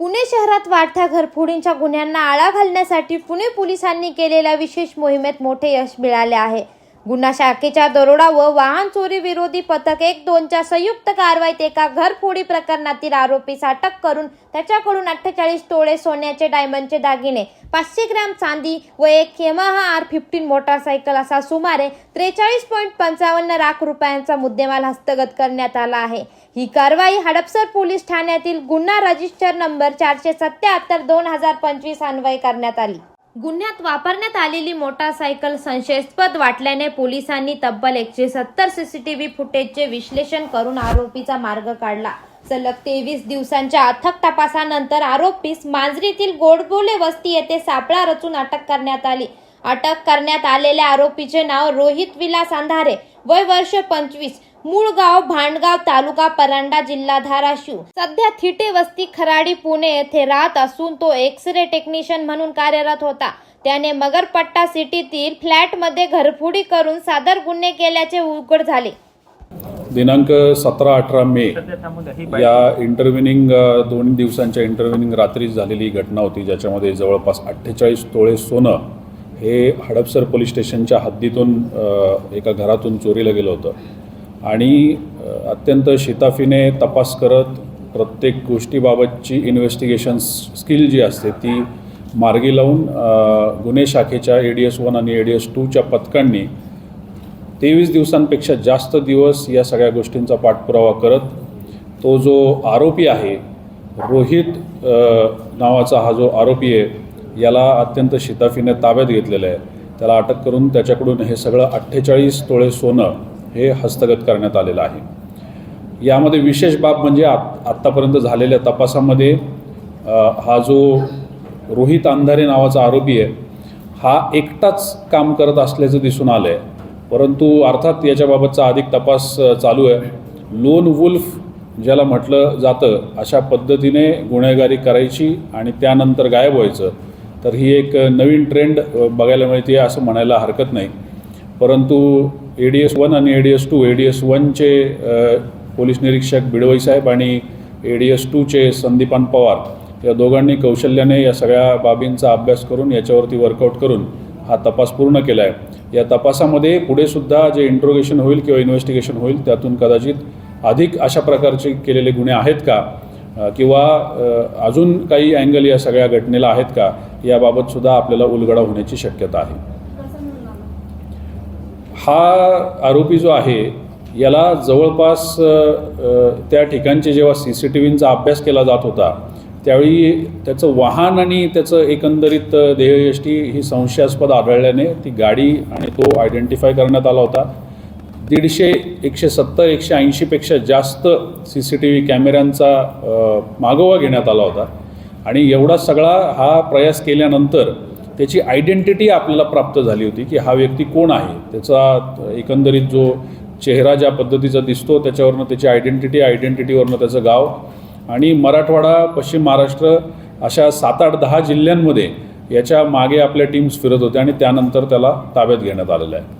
पुणे शहरात वाढत्या घरफोडींच्या गुन्ह्यांना आळा घालण्यासाठी पुणे पोलिसांनी केलेल्या विशेष मोहिमेत मोठे यश मिळाले आहे. गुन्हा शाखेच्या दरोडा व वाहन चोरी विरोधी पथक एक दोनच्या संयुक्त कारवाईत एका घरफोडी प्रकरणातील आरोपीस अटक करून त्याच्याकडून अठ्ठेचाळीस तोळे सोन्याचे डायमंडचे दागिने पाचशे ग्रॅम चांदी व एक केमाहा आर फिफ्टीन मोटारसायकल असा सुमारे त्रेचाळीस पॉईंट पंचावन्न लाख रुपयांचा मुद्देमाल हस्तगत करण्यात आला आहे. ही कारवाई हडपसर पोलीस ठाण्यातील गुन्हा रजिस्टर नंबर चारशे सत्याहत्तर दोन हजार पंचवीस अन्वय करण्यात आली. गुन्ह्यात वापरण्यात आलेली मोटारसायकल संशयास्पद वाटल्याने पोलिसांनी तब्बल एकशे सत्तर सीसीटीव्ही फुटेजचे विश्लेषण करून आरोपीचा मार्ग काढला. सलग तेवीस दिवसांच्या अथक तपासानंतर आरोपीस मांजरीतील गोडबोले वस्ती येथे सापळा रचून अटक करण्यात आली. अटक करण्यात आलेल्या आरोपीचे नाव रोहित विलास अंधारे वय वर्ष पंचवीस. मूळ गाव भांडगाव तालुका परांडा जिल्हा धाराशिव. सध्या थिटे वस्ती खराडी पुणे येथे राहत असून तो एक्स रे टेक्निशियन म्हणून कार्यरत होता. त्याने मगरपट्टा सिटीतील फ्लॅटमध्ये घरफोडी करून सादर गुन्हे केल्याचे उघड झाले. दिनांक सतरा अठरा मे या इंटरव्हिनिंग दोन दिवसांच्या इंटरव्हिनिंग रात्री झालेली घटना होती ज्याच्यामध्ये जवळपास अठ्ठेचाळीस तोळे सोनं हे हडपसर पोलीस स्टेशनच्या हद्दीतून एका घरातून चोरीला गेलं होतं. आणि अत्यंत शिताफीने तपास करत प्रत्येक गोष्टीबाबतची इन्व्हेस्टिगेशन स्किल जी असते ती मार्गी लावून गुन्हे शाखेच्या ए डी एस वन आणि ए डी एस टूच्या पथकांनी तेवीस दिवसांपेक्षा जास्त दिवस या सगळ्या गोष्टींचा पाठपुरावा करत तो जो आरोपी आहे रोहित नावाचा हा जो आरोपी आहे याला अत्यंत शिताफीने ताब्यात घेतलेलं आहे. त्याला अटक करून त्याच्याकडून हे सगळं अठ्ठेचाळीस तोळे सोनं हे हस्तगत करण्यात आलेलं आहे. यामध्ये विशेष बाब म्हणजे आत आत्तापर्यंत झालेल्या तपासामध्ये हा जो रोहित अंधारे नावाचा आरोपी आहे हा एकटाच काम करत असल्याचं दिसून आलं आहे परंतु अर्थात याच्याबाबतचा अधिक तपास चालू आहे. लोन वुल्फ ज्याला म्हटलं जातं अशा पद्धतीने गुन्हेगारी करायची आणि त्यानंतर गायब व्हायचं. तर ही एक नवीन ट्रेंड बघायला मिळते असं म्हणायला हरकत नाही. परंतु ए डी एस वन आणि A D S two A D S वनचे police निरीक्षक बिडवई साहेब आणि ए डी एस टूचे संदीपान पवार या दोघांनी कौशल्याने या सगळ्या बाबींचा अभ्यास करून याच्यावरती वर्कआउट करून हा तपास पूर्ण केला आहे या तपासामध्ये पुढेसुद्धा जे इंट्रोगेशन होईल किंवा इन्व्हेस्टिगेशन होईल त्यातून कदाचित अधिक अशा प्रकारचे केलेले गुन्हे आहेत का? किंवा अजून काही अँगल या सगळ्या घटनेला आहेत का? याबाबत सुद्धा आपल्याला उलगडा होण्याची शक्यता आहे. हा आरोपी जो आहे याला जवळपास त्या ठिकाणचे जेव्हा सी सी टी व्हींचा अभ्यास केला जात होता त्यावेळी त्याचं वाहन आणि त्याचं एकंदरीत देहयष्टी ही संशयास्पद आढळल्याने ती गाडी आणि तो आयडेंटिफाय करण्यात आला होता. दीडशे एकशे सत्तर एकशे ऐंशीपेक्षा जास्त सी सी टी व्ही कॅमेऱ्यांचा मागोवा घेण्यात आला होता. आणि एवढा सगळा हा प्रयास केल्यानंतर त्याची आयडेंटिटी आपल्याला प्राप्त झाली होती की हा व्यक्ती कोण आहे? त्याचा एकंदरीत जो चेहरा ज्या पद्धतीचा दिसतो त्याच्यावरनं त्याची आयडेंटिटी आयडेंटिटीवरनं त्याचं गाव आणि मराठवाडा पश्चिम महाराष्ट्र अशा सात आठ दहा जिल्ह्यांमध्ये याच्या मागे आपल्या टीम्स फिरत होत्या आणि त्यानंतर त्याला ताब्यात घेण्यात आलेलं आहे.